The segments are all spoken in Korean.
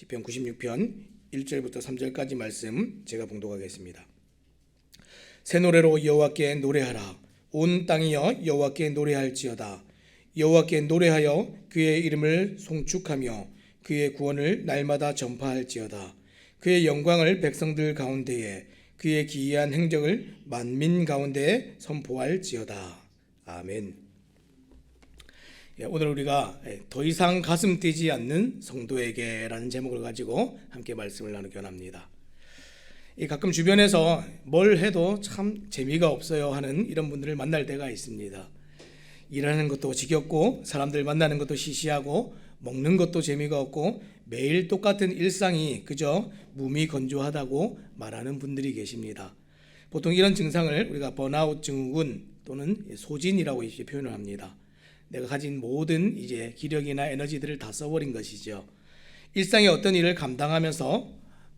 시편 96편 1절부터 3절까지 말씀 제가 봉독하겠습니다. 새 노래로 여호와께 노래하라 온 땅이여 여호와께 노래할지어다 여호와께 노래하여 그의 이름을 송축하며 그의 구원을 날마다 전파할지어다 그의 영광을 백성들 가운데에 그의 기이한 행적을 만민 가운데에 선포할지어다 아멘. 예, 오늘 우리가 더 이상 가슴 뛰지 않는 성도에게라는 제목을 가지고 함께 말씀을 나누기 원 합니다. 이 가끔 주변에서 뭘 해도 참 재미가 없어요 하는 이런 분들을 만날 때가 있습니다. 일하는 것도 지겹고 사람들 만나는 것도 시시하고 먹는 것도 재미가 없고 매일 똑같은 일상이 그저 무미건조하다고 말하는 분들이 계십니다. 보통 이런 증상을 우리가 번아웃 증후군 또는 소진이라고 이렇게 표현을 합니다. 내가 가진 모든 이제 기력이나 에너지들을 다 써버린 것이죠. 일상의 어떤 일을 감당하면서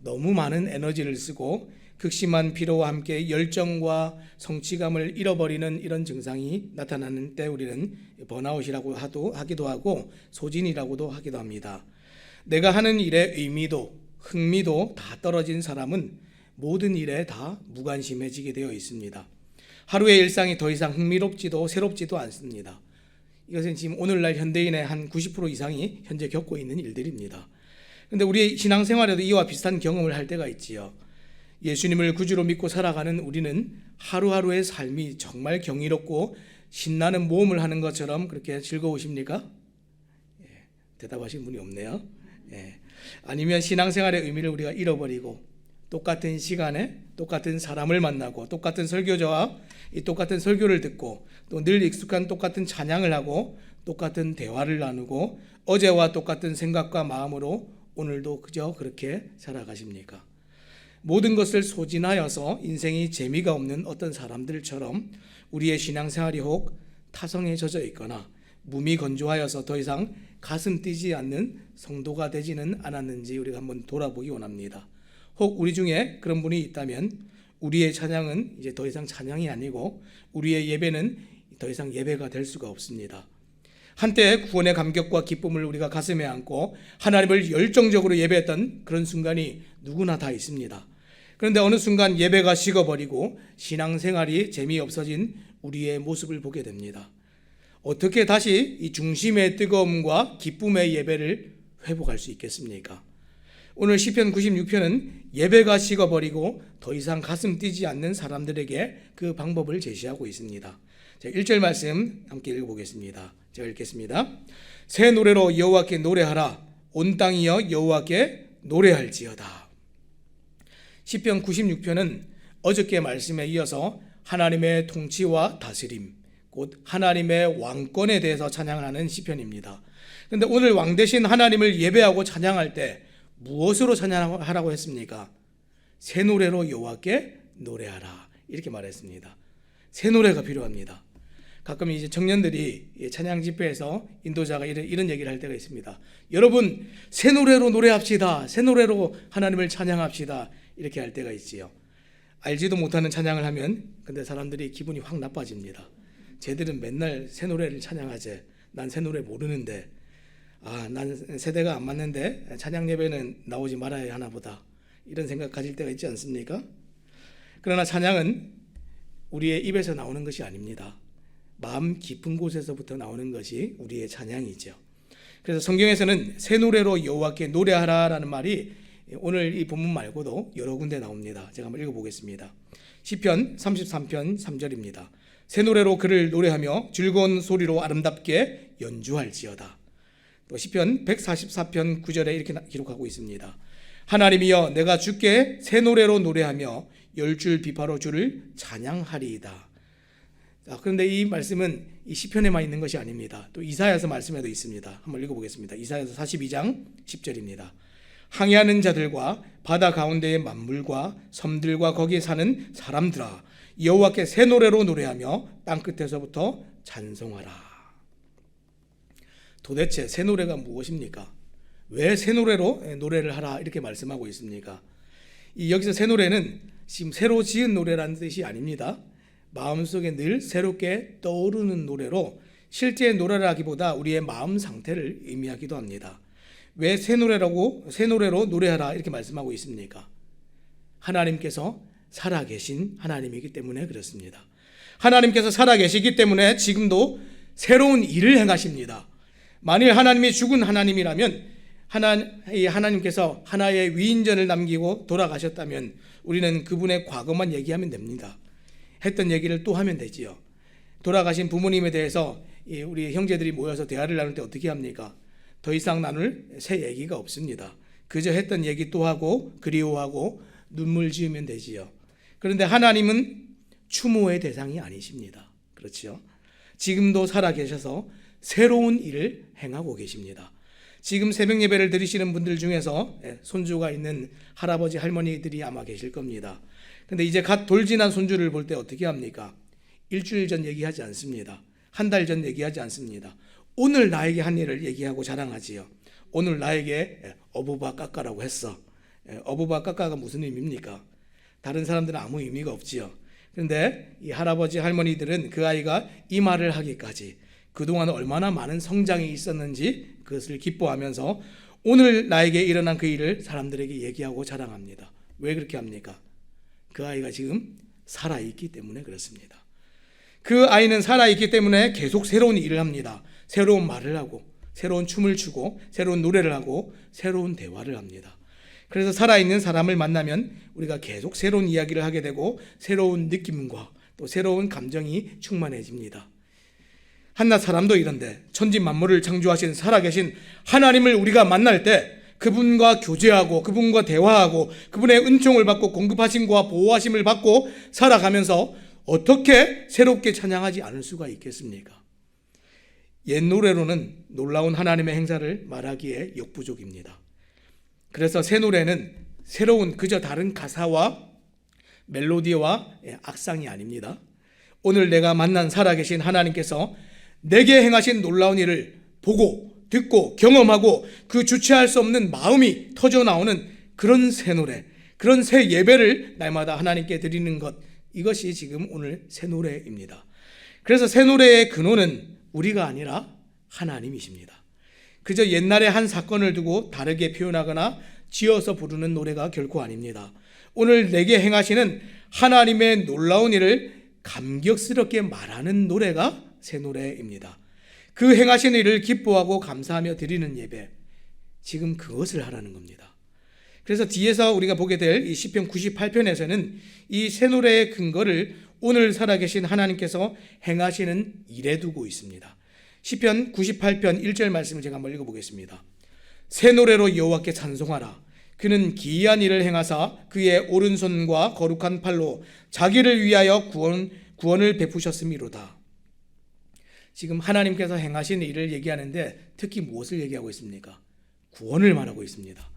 너무 많은 에너지를 쓰고 극심한 피로와 함께 열정과 성취감을 잃어버리는 이런 증상이 나타나는 때 우리는 번아웃이라고 하도 하기도 하고 소진이라고도 하기도 합니다. 내가 하는 일의 의미도 흥미도 다 떨어진 사람은 모든 일에 다 무관심해지게 되어 있습니다. 하루의 일상이 더 이상 흥미롭지도 새롭지도 않습니다. 이것은 지금 오늘날 현대인의 한 90% 이상이 현재 겪고 있는 일들입니다. 그런데 우리의 신앙생활에도 이와 비슷한 경험을 할 때가 있지요. 예수님을 구주로 믿고 살아가는 우리는 하루하루의 삶이 정말 경이롭고 신나는 모험을 하는 것처럼 그렇게 즐거우십니까? 예, 대답하신 분이 없네요. 예. 아니면 신앙생활의 의미를 우리가 잃어버리고 똑같은 시간에 똑같은 사람을 만나고 똑같은 설교자와 이 똑같은 설교를 듣고 또 늘 익숙한 똑같은 찬양을 하고 똑같은 대화를 나누고 어제와 똑같은 생각과 마음으로 오늘도 그저 그렇게 살아가십니까? 모든 것을 소진하여서 인생이 재미가 없는 어떤 사람들처럼 우리의 신앙생활이 혹 타성에 젖어 있거나 몸이 건조하여서 더 이상 가슴 뛰지 않는 성도가 되지는 않았는지 우리가 한번 돌아보기 원합니다. 혹 우리 중에 그런 분이 있다면 우리의 찬양은 이제 더 이상 찬양이 아니고 우리의 예배는 더 이상 예배가 될 수가 없습니다. 한때 구원의 감격과 기쁨을 우리가 가슴에 안고 하나님을 열정적으로 예배했던 그런 순간이 누구나 다 있습니다. 그런데 어느 순간 예배가 식어버리고 신앙생활이 재미없어진 우리의 모습을 보게 됩니다. 어떻게 다시 이 중심의 뜨거움과 기쁨의 예배를 회복할 수 있겠습니까? 오늘 시편 96편은 예배가 식어버리고 더 이상 가슴 뛰지 않는 사람들에게 그 방법을 제시하고 있습니다. 자, 1절 말씀 함께 읽어보겠습니다. 제가 읽겠습니다. 새 노래로 여호와께 노래하라 온 땅이여 여호와께 노래할지어다. 시편 96편은 어저께 말씀에 이어서 하나님의 통치와 다스림 곧 하나님의 왕권에 대해서 찬양을 하는 시편입니다. 그런데 오늘 왕 대신 하나님을 예배하고 찬양할 때 무엇으로 찬양하라고 했습니까? 새 노래로 여호와께 노래하라 이렇게 말했습니다. 새 노래가 필요합니다. 가끔 이제 청년들이 찬양 집회에서 인도자가 이런, 이런 얘기를 할 때가 있습니다. 여러분 새 노래로 노래합시다. 새 노래로 하나님을 찬양합시다. 이렇게 할 때가 있지요. 알지도 못하는 찬양을 하면 근데 사람들이 기분이 확 나빠집니다. 쟤들은 맨날 새 노래를 찬양하지. 난 새 노래 모르는데 아, 난 세대가 안 맞는데 찬양 예배는 나오지 말아야 하나 보다. 이런 생각 가질 때가 있지 않습니까? 그러나 찬양은 우리의 입에서 나오는 것이 아닙니다. 마음 깊은 곳에서부터 나오는 것이 우리의 찬양이죠. 그래서 성경에서는 새 노래로 여호와께 노래하라라는 말이 오늘 이 본문 말고도 여러 군데 나옵니다. 제가 한번 읽어보겠습니다. 시편 33편 3절입니다. 새 노래로 그를 노래하며 즐거운 소리로 아름답게 연주할지어다. 또 시편 144편 9절에 이렇게 기록하고 있습니다. 하나님이여 내가 주께 새 노래로 노래하며 열줄 비파로 주를 찬양하리이다. 자, 그런데 이 말씀은 이 시편에만 있는 것이 아닙니다. 또 이사야서 말씀에도 있습니다. 한번 읽어보겠습니다. 이사야서 42장 10절입니다. 항해하는 자들과 바다 가운데의 만물과 섬들과 거기에 사는 사람들아 여호와께 새 노래로 노래하며 땅 끝에서부터 찬송하라. 도대체 새 노래가 무엇입니까? 왜 새 노래로 노래를 하라 이렇게 말씀하고 있습니까? 이 여기서 새 노래는 지금 새로 지은 노래라는 뜻이 아닙니다. 마음속에 늘 새롭게 떠오르는 노래로 실제 노래라기보다 우리의 마음 상태를 의미하기도 합니다. 왜 새 노래라고 새 노래로 노래하라 이렇게 말씀하고 있습니까? 하나님께서 살아계신 하나님이기 때문에 그렇습니다. 하나님께서 살아계시기 때문에 지금도 새로운 일을 행하십니다. 만일 하나님이 죽은 하나님이라면 하나, 이 하나님께서 하나의 위인전을 남기고 돌아가셨다면 우리는 그분의 과거만 얘기하면 됩니다. 했던 얘기를 또 하면 되지요. 돌아가신 부모님에 대해서 이 우리 형제들이 모여서 대화를 나눌 때 어떻게 합니까? 더 이상 나눌 새 얘기가 없습니다. 그저 했던 얘기 또 하고 그리워하고 눈물 지으면 되지요. 그런데 하나님은 추모의 대상이 아니십니다. 그렇지요? 지금도 살아 계셔서 새로운 일을 행하고 계십니다. 지금 새벽 예배를 드리시는 분들 중에서 예, 손주가 있는 할아버지 할머니들이 아마 계실 겁니다. 근데 이제 갓 돌진한 손주를 볼 때 어떻게 합니까? 일주일 전 얘기하지 않습니다. 한 달 전 얘기하지 않습니다. 오늘 나에게 한 일을 얘기하고 자랑하지요. 오늘 나에게 예, 어부바 깎아라고 했어. 예, 어부바 깎아가 무슨 의미입니까? 다른 사람들은 아무 의미가 없지요. 그런데 이 할아버지 할머니들은 그 아이가 이 말을 하기까지 그동안 얼마나 많은 성장이 있었는지 그것을 기뻐하면서 오늘 나에게 일어난 그 일을 사람들에게 얘기하고 자랑합니다. 왜 그렇게 합니까? 그 아이가 지금 살아있기 때문에 그렇습니다. 그 아이는 살아있기 때문에 계속 새로운 일을 합니다. 새로운 말을 하고, 새로운 춤을 추고, 새로운 노래를 하고, 새로운 대화를 합니다. 그래서 살아있는 사람을 만나면 우리가 계속 새로운 이야기를 하게 되고, 새로운 느낌과 또 새로운 감정이 충만해집니다. 한낱 사람도 이런데 천지 만물을 창조하신 살아계신 하나님을 우리가 만날 때 그분과 교제하고 그분과 대화하고 그분의 은총을 받고 공급하심과 보호하심을 받고 살아가면서 어떻게 새롭게 찬양하지 않을 수가 있겠습니까? 옛 노래로는 놀라운 하나님의 행사를 말하기에 역부족입니다. 그래서 새 노래는 새로운 그저 다른 가사와 멜로디와 악상이 아닙니다. 오늘 내가 만난 살아계신 하나님께서 내게 행하신 놀라운 일을 보고 듣고 경험하고 그 주체할 수 없는 마음이 터져 나오는 그런 새 노래, 그런 새 예배를 날마다 하나님께 드리는 것 이것이 지금 오늘 새 노래입니다. 그래서 새 노래의 근원은 우리가 아니라 하나님이십니다. 그저 옛날의 한 사건을 두고 다르게 표현하거나 지어서 부르는 노래가 결코 아닙니다. 오늘 내게 행하시는 하나님의 놀라운 일을 감격스럽게 말하는 노래가 새 노래입니다. 그 행하신 일을 기뻐하고 감사하며 드리는 예배. 지금 그것을 하라는 겁니다. 그래서 뒤에서 우리가 보게 될 이 시편 98편에서는 이 새 노래의 근거를 오늘 살아계신 하나님께서 행하시는 일에 두고 있습니다. 시편 98편 1절 말씀을 제가 한번 읽어보겠습니다. 새 노래로 여호와께 찬송하라. 그는 기이한 일을 행하사 그의 오른손과 거룩한 팔로 자기를 위하여 구원 구원을 베푸셨음이로다. 지금 하나님께서 행하신 일을 얘기하는데 특히 무엇을 얘기하고 있습니까? 구원을 말하고 있습니다.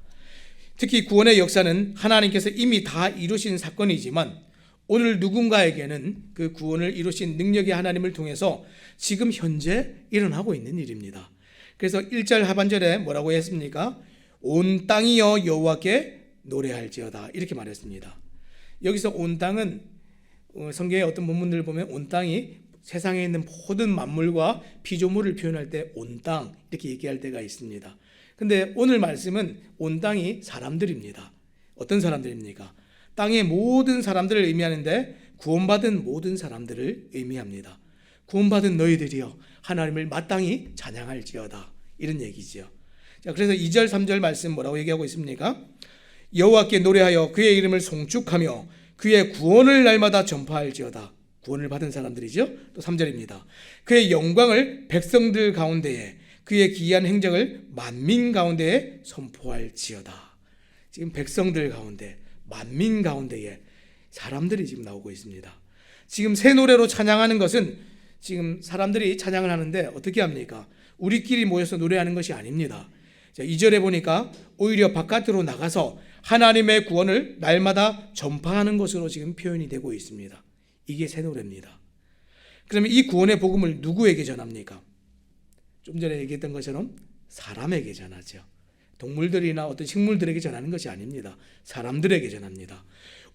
특히 구원의 역사는 하나님께서 이미 다 이루신 사건이지만 오늘 누군가에게는 그 구원을 이루신 능력의 하나님을 통해서 지금 현재 일어나고 있는 일입니다. 그래서 1절 하반절에 뭐라고 했습니까? 온 땅이여 여호와께 노래할지어다 이렇게 말했습니다. 여기서 온 땅은 어, 성경의 어떤 본문들을 보면 온 땅이 세상에 있는 모든 만물과 피조물을 표현할 때 온 땅 이렇게 얘기할 때가 있습니다. 근데 오늘 말씀은 온 땅이 사람들입니다. 어떤 사람들입니까? 땅의 모든 사람들을 의미하는데 구원받은 모든 사람들을 의미합니다. 구원받은 너희들이여 하나님을 마땅히 찬양할지어다. 이런 얘기지요. 자, 그래서 2절 3절 말씀 뭐라고 얘기하고 있습니까? 여호와께 노래하여 그의 이름을 송축하며 그의 구원을 날마다 전파할지어다. 구원을 받은 사람들이죠. 또 3절입니다. 그의 영광을 백성들 가운데에 그의 기이한 행적을 만민 가운데에 선포할지어다. 지금 백성들 가운데 만민 가운데에 사람들이 지금 나오고 있습니다. 지금 새 노래로 찬양하는 것은 지금 사람들이 찬양을 하는데 어떻게 합니까? 우리끼리 모여서 노래하는 것이 아닙니다. 자, 2절에 보니까 오히려 바깥으로 나가서 하나님의 구원을 날마다 전파하는 것으로 지금 표현이 되고 있습니다. 이게 새 노래입니다. 그러면 이 구원의 복음을 누구에게 전합니까? 좀 전에 얘기했던 것처럼 사람에게 전하죠. 동물들이나 어떤 식물들에게 전하는 것이 아닙니다. 사람들에게 전합니다.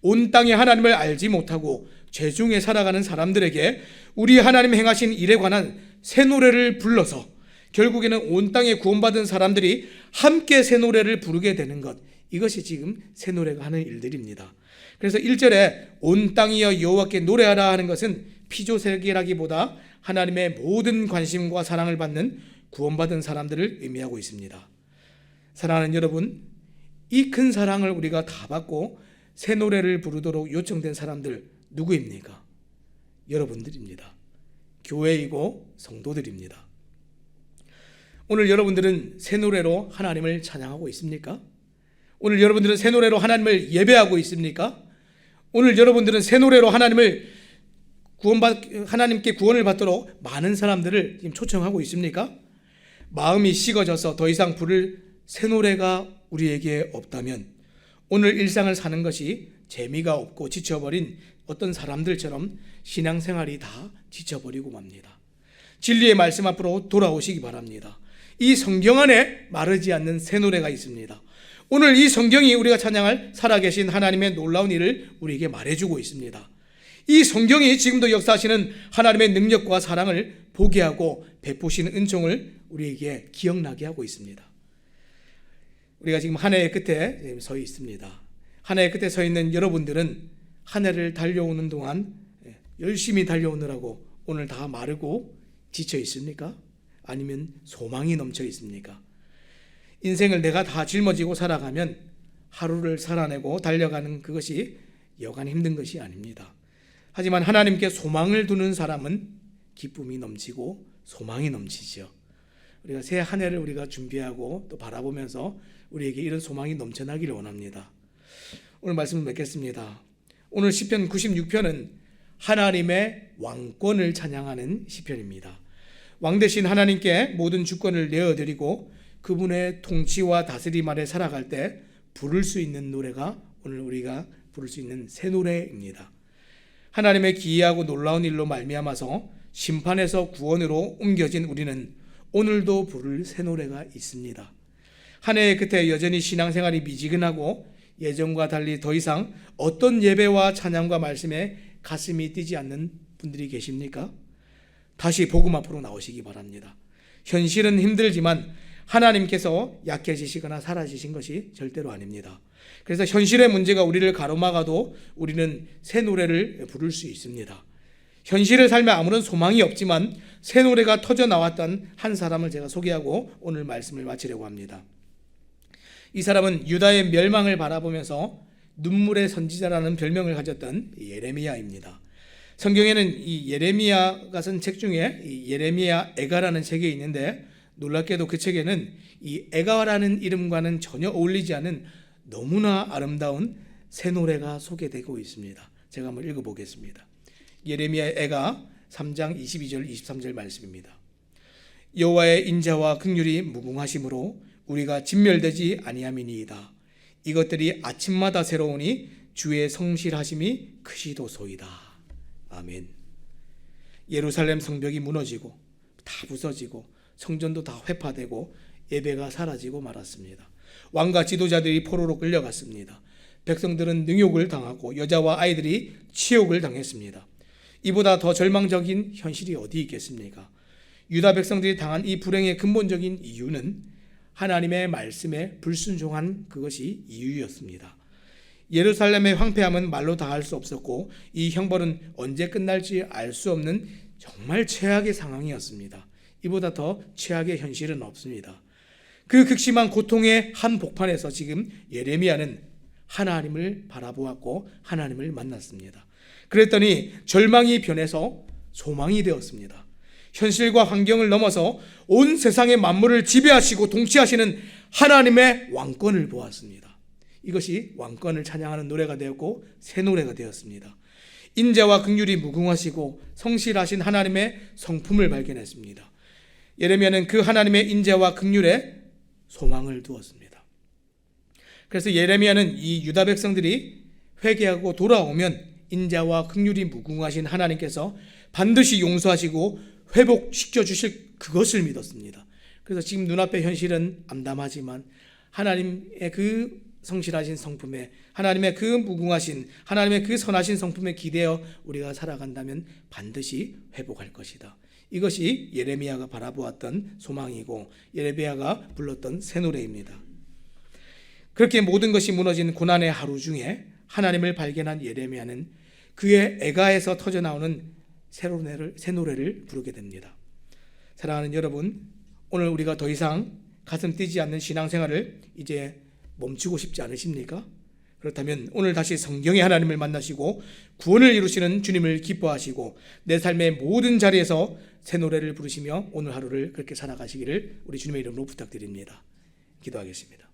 온 땅에 하나님을 알지 못하고 죄 중에 살아가는 사람들에게 우리 하나님 행하신 일에 관한 새 노래를 불러서 결국에는 온 땅에 구원받은 사람들이 함께 새 노래를 부르게 되는 것. 이것이 지금 새 노래가 하는 일들입니다. 그래서 1절에 온 땅이여 여호와께 노래하라 하는 것은 피조세계라기보다 하나님의 모든 관심과 사랑을 받는 구원받은 사람들을 의미하고 있습니다. 사랑하는 여러분, 이 큰 사랑을 우리가 다 받고 새 노래를 부르도록 요청된 사람들 누구입니까? 여러분들입니다. 교회이고 성도들입니다. 오늘 여러분들은 새 노래로 하나님을 찬양하고 있습니까? 오늘 여러분들은 새 노래로 하나님을 예배하고 있습니까? 오늘 여러분들은 새 노래로 하나님을 구원받 하나님께 구원을 받도록 많은 사람들을 지금 초청하고 있습니까? 마음이 식어져서 더 이상 부를 새 노래가 우리에게 없다면 오늘 일상을 사는 것이 재미가 없고 지쳐버린 어떤 사람들처럼 신앙생활이 다 지쳐버리고 맙니다. 진리의 말씀 앞으로 돌아오시기 바랍니다. 이 성경 안에 마르지 않는 새 노래가 있습니다. 오늘 이 성경이 우리가 찬양할 살아계신 하나님의 놀라운 일을 우리에게 말해주고 있습니다. 이 성경이 지금도 역사하시는 하나님의 능력과 사랑을 보게 하고 베푸시는 은총을 우리에게 기억나게 하고 있습니다. 우리가 지금 한 해의 끝에 서 있습니다. 한 해의 끝에 서 있는 여러분들은 한 해를 달려오는 동안 열심히 달려오느라고 오늘 다 마르고 지쳐 있습니까? 아니면 소망이 넘쳐 있습니까? 인생을 내가 다 짊어지고 살아가면 하루를 살아내고 달려가는 그것이 여간 힘든 것이 아닙니다. 하지만 하나님께 소망을 두는 사람은 기쁨이 넘치고 소망이 넘치죠. 우리가 새 한 해를 우리가 준비하고 또 바라보면서 우리에게 이런 소망이 넘쳐나기를 원합니다. 오늘 말씀을 맺겠습니다. 오늘 시편 96편은 하나님의 왕권을 찬양하는 시편입니다. 왕 대신 하나님께 모든 주권을 내어드리고 그분의 통치와 다스림 아래 살아갈 때 부를 수 있는 노래가 오늘 우리가 부를 수 있는 새 노래입니다. 하나님의 기이하고 놀라운 일로 말미암아서 심판에서 구원으로 옮겨진 우리는 오늘도 부를 새 노래가 있습니다. 한 해의 끝에 여전히 신앙생활이 미지근하고 예전과 달리 더 이상 어떤 예배와 찬양과 말씀에 가슴이 뛰지 않는 분들이 계십니까? 다시 복음 앞으로 나오시기 바랍니다. 현실은 힘들지만 하나님께서 약해지시거나 사라지신 것이 절대로 아닙니다. 그래서 현실의 문제가 우리를 가로막아도 우리는 새 노래를 부를 수 있습니다. 현실을 살며 아무런 소망이 없지만 새 노래가 터져 나왔던 한 사람을 제가 소개하고 오늘 말씀을 마치려고 합니다. 이 사람은 유다의 멸망을 바라보면서 눈물의 선지자라는 별명을 가졌던 예레미야입니다. 성경에는 이 예레미야가 쓴 책 중에 이 예레미야 애가라는 책이 있는데 놀랍게도 그 책에는 이 애가라는 이름과는 전혀 어울리지 않은 너무나 아름다운 새 노래가 소개되고 있습니다. 제가 한번 읽어보겠습니다. 예레미야 애가 3장 22절 23절 말씀입니다. 여호와의 인자와 극률이 무궁하심으로 우리가 진멸되지 아니함이니이다. 이것들이 아침마다 새로우니 주의 성실하심이 크시도소이다. 아멘. 예루살렘 성벽이 무너지고 다 부서지고 성전도 다 회파되고 예배가 사라지고 말았습니다. 왕과 지도자들이 포로로 끌려갔습니다. 백성들은 능욕을 당하고 여자와 아이들이 치욕을 당했습니다. 이보다 더 절망적인 현실이 어디 있겠습니까? 유다 백성들이 당한 이 불행의 근본적인 이유는 하나님의 말씀에 불순종한 그것이 이유였습니다. 예루살렘의 황폐함은 말로 다 할 수 없었고 이 형벌은 언제 끝날지 알 수 없는 정말 최악의 상황이었습니다. 이보다 더 최악의 현실은 없습니다. 그 극심한 고통의 한 복판에서 지금 예레미야는 하나님을 바라보았고 하나님을 만났습니다. 그랬더니 절망이 변해서 소망이 되었습니다. 현실과 환경을 넘어서 온 세상의 만물을 지배하시고 통치하시는 하나님의 왕권을 보았습니다. 이것이 왕권을 찬양하는 노래가 되었고 새 노래가 되었습니다. 인자와 긍휼이 무궁하시고 성실하신 하나님의 성품을 발견했습니다. 예레미야는 그 하나님의 인자와 긍휼에 소망을 두었습니다. 그래서 예레미야는 이 유다 백성들이 회개하고 돌아오면 인자와 긍휼이 무궁하신 하나님께서 반드시 용서하시고 회복시켜 주실 그것을 믿었습니다. 그래서 지금 눈앞의 현실은 암담하지만 하나님의 그 성실하신 성품에 하나님의 그 무궁하신 하나님의 그 선하신 성품에 기대어 우리가 살아간다면 반드시 회복할 것이다. 이것이 예레미야가 바라보았던 소망이고 예레미야가 불렀던 새 노래입니다. 그렇게 모든 것이 무너진 고난의 하루 중에 하나님을 발견한 예레미야는 그의 애가에서 터져 나오는 새 노래를, 새 노래를 부르게 됩니다. 사랑하는 여러분, 오늘 우리가 더 이상 가슴 뛰지 않는 신앙생활을 이제 멈추고 싶지 않으십니까? 그렇다면 오늘 다시 성경의 하나님을 만나시고 구원을 이루시는 주님을 기뻐하시고 내 삶의 모든 자리에서 새 노래를 부르시며 오늘 하루를 그렇게 살아가시기를 우리 주님의 이름으로 부탁드립니다. 기도하겠습니다.